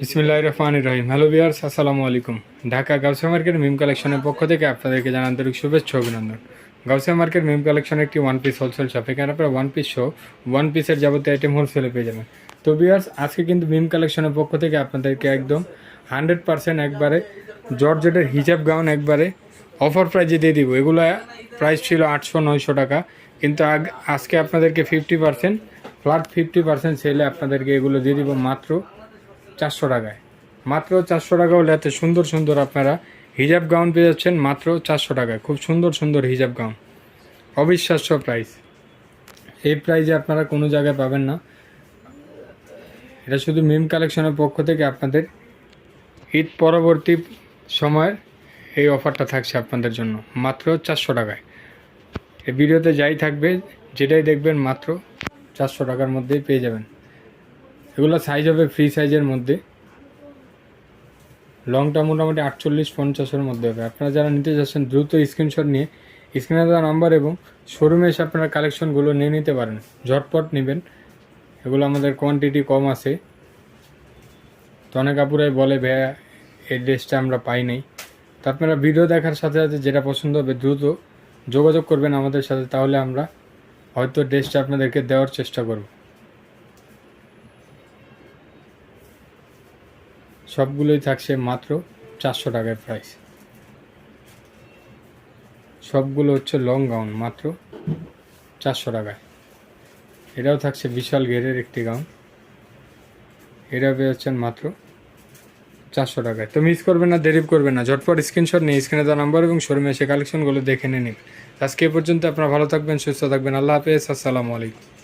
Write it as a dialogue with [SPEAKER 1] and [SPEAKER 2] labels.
[SPEAKER 1] বিসমিল্লাহ রহমান রহিম। হ্যালো বিয়ার্স আসসালামু আলাইকুম। ঢাকা গাউসিয়া মার্কেট মিম কালেকশনের পক্ষ থেকে আপনাদেরকে জানান আন্তরিক শুভেচ্ছা অভিনন্দন। গাউসিয়া মার্কেট মিম কালেকশন একটি ওয়ান পিস হোলসেল শপ এখানে আপনারা ওয়ান পিস শো ওয়ান পিসের যাবতীয় আইটেম হোলসেলে পেয়ে যাবেন। তো বিয়ার্স আজকে কিন্তু মিম কালেকশনের পক্ষ থেকে আপনাদেরকে একদম হান্ড্রেড পার্সেন্ট একবারে জর্জেটের হিজাব গাউন একবারে অফার প্রাইজে দিয়ে দিব। এগুলো প্রাইস ছিল আটশো নয়শো টাকা। কিন্তু আজকে আপনাদেরকে fifty percent flat fifty percent সেলে আপনাদেরকে এগুলো দিয়ে দিব মাত্র চারশো টাকায়। মাত্র চারশো টাকা হলে এত সুন্দর সুন্দর আপনারা হিজাব গাউন পেয়ে যাচ্ছেন মাত্র চারশো টাকায়। খুব সুন্দর সুন্দর হিজাব গাউন অবিশ্বাস্য প্রাইস এই প্রাইজে আপনারা কোনো জায়গায় পাবেন না। এটা শুধু মিম কালেকশনের পক্ষ থেকে আপনাদের ঈদ পরবর্তী সময়ের এই অফারটা থাকছে আপনাদের জন্য, মাত্র চারশো টাকায়। এই ভিডিওতে যাই থাকবে, যেটাই দেখবেন মাত্র চারশো টাকার মধ্যেই পেয়ে যাবেন। এগুলো সাইজ হবে ফ্রি সাইজের মধ্যে। লংটা মোটামুটি আটচল্লিশ পঞ্চাশের মধ্যে হবে। আপনারা যারা নিতে যাচ্ছেন, দ্রুত স্ক্রিনশট নিয়ে স্ক্রিনে দেওয়া নাম্বার এবং শোরুমে এসে আপনারা কালেকশনগুলো নিয়ে নিতে পারেন। ঝটপট নেবেন। এগুলো আমাদের কোয়ান্টিটি কম আছে। তো অনেক বলে, ভাইয়া, এই ড্রেসটা আমরা পাই নাই। তো আপনারা ভিডিও দেখার সাথে সাথে যেটা পছন্দ হবে, দ্রুত যোগাযোগ করবেন আমাদের সাথে। তাহলে আমরা হয়তো ড্রেসটা আপনাদেরকে দেওয়ার চেষ্টা করব। সবগুলোই থাকছে মাত্র চারশো টাকার প্রাইস সবগুলো হচ্ছে লং গাউন মাত্র চারশো টাকায়। এটাও থাকছে বিশাল ঘেরের একটি গাউন এটা পেয়ে যাচ্ছেন মাত্র চারশো টাকায়। তো মিস করবেন না, দেরি করবেন না। ঝটপট স্ক্রিনশট নিয়ে স্ক্রিনে দেওয়া নাম্বার এবং শোরুমে এসে কালেকশনগুলো দেখে নিন। আজকে এ পর্যন্ত আপনারা ভালো থাকবেন, সুস্থ থাকবেন। আল্লাহ হাফেজ, আসসালামু আলাইকুম।